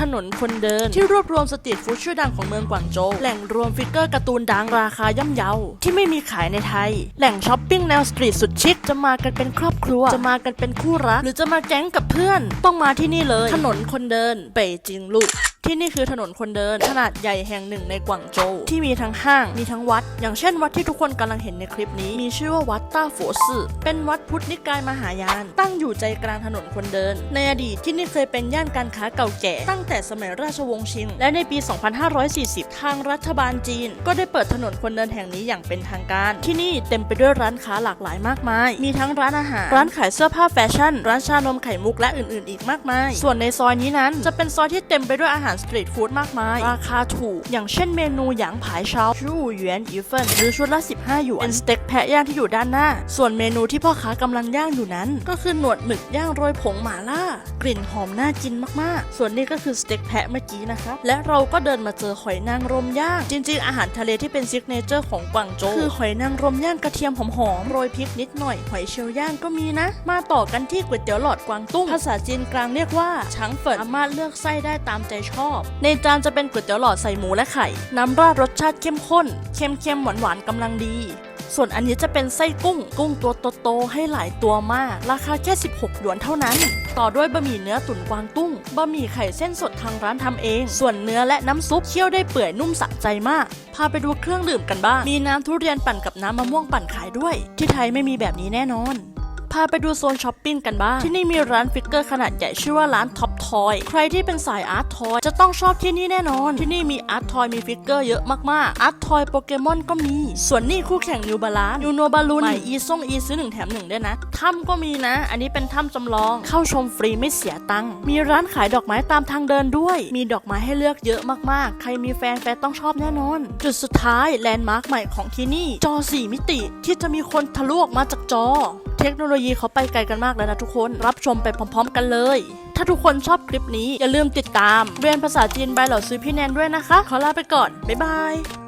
ถนนคนเดิน ที่รวบรวมสตรีทฟู้ดชื่อดังของเมืองกวางโจวแหล่งรวมฟิกเกอร์การ์ตูนดังราคาย่อมเยาที่ไม่มีขายในไทย แหล่งช้อปปิ้งแนวสตรีทสุดชิคจะมากันเป็นครอบครัว จะมากันเป็นคู่รัก หรือจะมาแก๊งกับเพื่อน ต้องมาที่นี่เลย ถนนคนเดิน เป่ยจิงลูก ที่นี่คือถนนคนเดินขนาดใหญ่แห่งหนึ่งในกวางโจวที่มีทั้งห้างมีทั้งวัด อย่างเช่นวัดที่ทุกคนกำลังเห็นในคลิปนี้ มีชื่อว่าวัดต้าฝัวซื่อเป็นวัดพุทธนิกายมหายาน ตั้งอยู่ใจกลางถนนคนเดิน ในอดีตที่นี่เคยเป็นย่านการค้าเก่าแก่ ตั้งแต่สมัยราชวงศ์ชิง และในปี 2540 ทางรัฐบาลจีน ก็ได้เปิดถนนคนเดินแห่งนี้อย่างเป็นทางการ ที่นี่เต็มไปด้วยร้านค้าหลากหลายมากมาย มีทั้งร้านอาหาร ร้านขายเสื้อผ้าแฟชั่น ร้านชานมไข่มุกและอื่นๆ อีกมากมาย ส่วนในซอยนี้นั้นจะเป็นซอยที่เต็มไปด้วยอาหารสตรีทฟู้ดมากมาย ราคาถูก อย่างเช่นเมนูหยางผายเชาชู่หยวนอีเฟินหรือชุดละ 15หยวนเป็นสเต็กแพะย่างที่อยู่ด้านหน้า ส่วนเมนูที่พ่อค้ากำลังย่างอยู่นั้น ก็คือหนวดหมึกย่างโรยผงหม่าล่า กลิ่นหอมน่ากินมากๆ ส่วนนี้ก็คือสเต็กแพะเมื่อกี้นะคะและเราก็เดินมาเจอหอยนางรมย่าง จริง ๆ อาหารทะเลที่เป็นซิกเนเจอร์ของกวางโจวคือหอยนางรมย่างกระเทียมหอมๆโรยพริกนิดหน่อยหอยเชลล์ย่างก็มีนะ มาต่อกันที่ก๋วยเตี๋ยวหลอดกวางตุ้งภาษาจีนกลางเรียกว่าช้างเฟินสามารถเลือกไส้ได้ตามใจชอบในจานจะเป็นก๋วยเตี๋ยวหลอดใส่หมูและไข่ น้ำราดรสชาติเข้มข้น เค็มๆ หวานๆกำลังดี ส่วนอันนี้จะเป็นไส้กุ้ง กุ้งตัวโตๆให้หลายตัวมาก ราคาแค่ 16หยวนเท่านั้น ต่อด้วยบะหมี่เนื้อตุ๋นกวางตุ้ง บะหมี่ไข่เส้นสดทางร้านทำเอง ส่วนเนื้อและน้ำซุปเคี่ยวได้เปื่อยนุ่มสะใจมาก พาไปดูเครื่องดื่มกันบ้าง มีน้ำทุเรียนปั่นกับน้ำมะม่วงปั่นขายด้วย ที่ไทยไม่มีแบบนี้แน่นอน พาไปดูโซนช้อปปิ้งกันบ้าง ที่นี่มีร้านฟิกเกอร์ขนาดใหญ่ชื่อว่าร้านท็อปทอย ใครที่เป็นสายอาร์ตทอยจะต้องชอบที่นี่แน่นอน ที่นี่มีอาร์ตทอยมีฟิกเกอร์เยอะมากๆ อาร์ตทอยโปเกมอนก็มี ส่วนนี่คู่แข่งนิวบาลานยูโนบาลูนใหม่อีซ่งอีซื้อหนึ่งแถมหนึ่งด้วยนะ ถ้ำก็มีนะ อันนี้เป็นถ้ำจำลอง เข้าชมฟรีไม่เสียตังค์ มีร้านขายดอกไม้ตามทางเดินด้วย มีดอกไม้ให้เลือกเยอะมากๆ ใครมีแฟนแฟนต้องชอบแน่นอน จุดสุดท้ายแลนด์มาร์คใหม่ของที่นี่ จอ 4 มิติที่จะมีคนทะลุออกมาจากจอ เทคโนโลยีเขาไปไกลกันมากแล้วนะทุกคนรับชมไปพร้อม ๆ กันเลย ถ้าทุกคนชอบคลิปนี้อย่าลืมติดตาม เรียนภาษาจีนใบเหล่าซื้อพี่แนนด้วยนะคะ ขอลาไปก่อน บ๊ายบาย